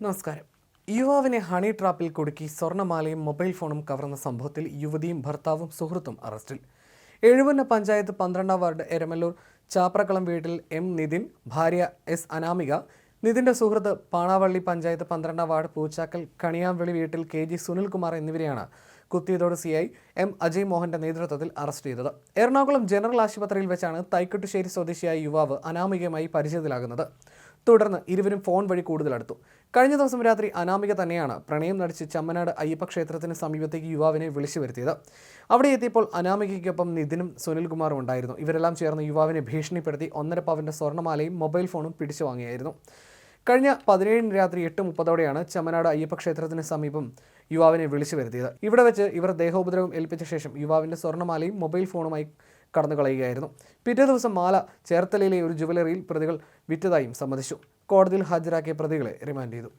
നമസ്കാരം. യുവാവിനെ ഹണി ട്രാപ്പിൽ കുടുക്കി സ്വർണമാലയും മൊബൈൽ ഫോണും കവർന്ന സംഭവത്തിൽ യുവതിയും ഭർത്താവും സുഹൃത്തും അറസ്റ്റിൽ. എഴുപന്ന പഞ്ചായത്ത് പന്ത്രണ്ടാം വാർഡ് എരമല്ലൂർ ചാപ്രക്കളം വീട്ടിൽ എം നിതിൻ ഭാര്യ എസ് അനാമിക നിതിന്റെ സുഹൃത്ത് പാണാവള്ളി പഞ്ചായത്ത് പന്ത്രണ്ടാം വാർഡ് പൂച്ചാക്കൽ കണിയാംവിളി വീട്ടിൽ കെ ജി സുനിൽകുമാർ എന്നിവരെയാണ് Kuthiyathode C I M Ajay മോഹന്റെ നേതൃത്വത്തിൽ അറസ്റ്റ് ചെയ്തത്. എറണാകുളം ജനറൽ ആശുപത്രിയിൽ വെച്ചാണ് തൈക്കുട്ടുശ്ശേരി സ്വദേശിയായ യുവാവ് അനാമികയുമായി പരിചയത്തിലാകുന്നത്. തുടർന്ന് ഇരുവരും ഫോൺ വഴി കൂടുതൽ അടുത്തു കഴിഞ്ഞ ദിവസം രാത്രി അനാമിക തന്നെയാണ് പ്രണയം നടിച്ച് ചമ്മനാട് അയ്യപ്പ ക്ഷേത്രത്തിന് സമീപത്തേക്ക് യുവാവിനെ വിളിച്ചു വരുത്തിയത്. അവിടെ എത്തിയപ്പോൾ അനാമികയ്ക്കൊപ്പം നിതിനും സുനിൽകുമാറും ഉണ്ടായിരുന്നു. ഇവരെല്ലാം ചേർന്ന് യുവാവിനെ ഭീഷണിപ്പെടുത്തി ഒന്നര പവന്റെ സ്വർണമാലയും മൊബൈൽ ഫോണും പിടിച്ചു വാങ്ങിയായിരുന്നു. കഴിഞ്ഞ പതിനേഴിന് രാത്രി എട്ട് മുപ്പതോടെയാണ് ചമ്മനാട് അയ്യപ്പ ക്ഷേത്രത്തിന് സമീപം യുവാവിനെ വിളിച്ചു വരുത്തിയത്. ഇവിടെ വെച്ച് ഇവർ ദേഹോപദ്രവം ഏൽപ്പിച്ച ശേഷം യുവാവിന്റെ സ്വർണമാലയും മൊബൈൽ ഫോണുമായി കടന്നു കളയുകയായിരുന്നു. പിറ്റേ ദിവസം മാല ചേർത്തലയിലെ ഒരു ജുവലറിയിൽ പ്രതികൾ വിറ്റതായും സമ്മതിച്ചു. കോടതിയിൽ ഹാജരാക്കിയ പ്രതികളെ റിമാൻഡ് ചെയ്തു.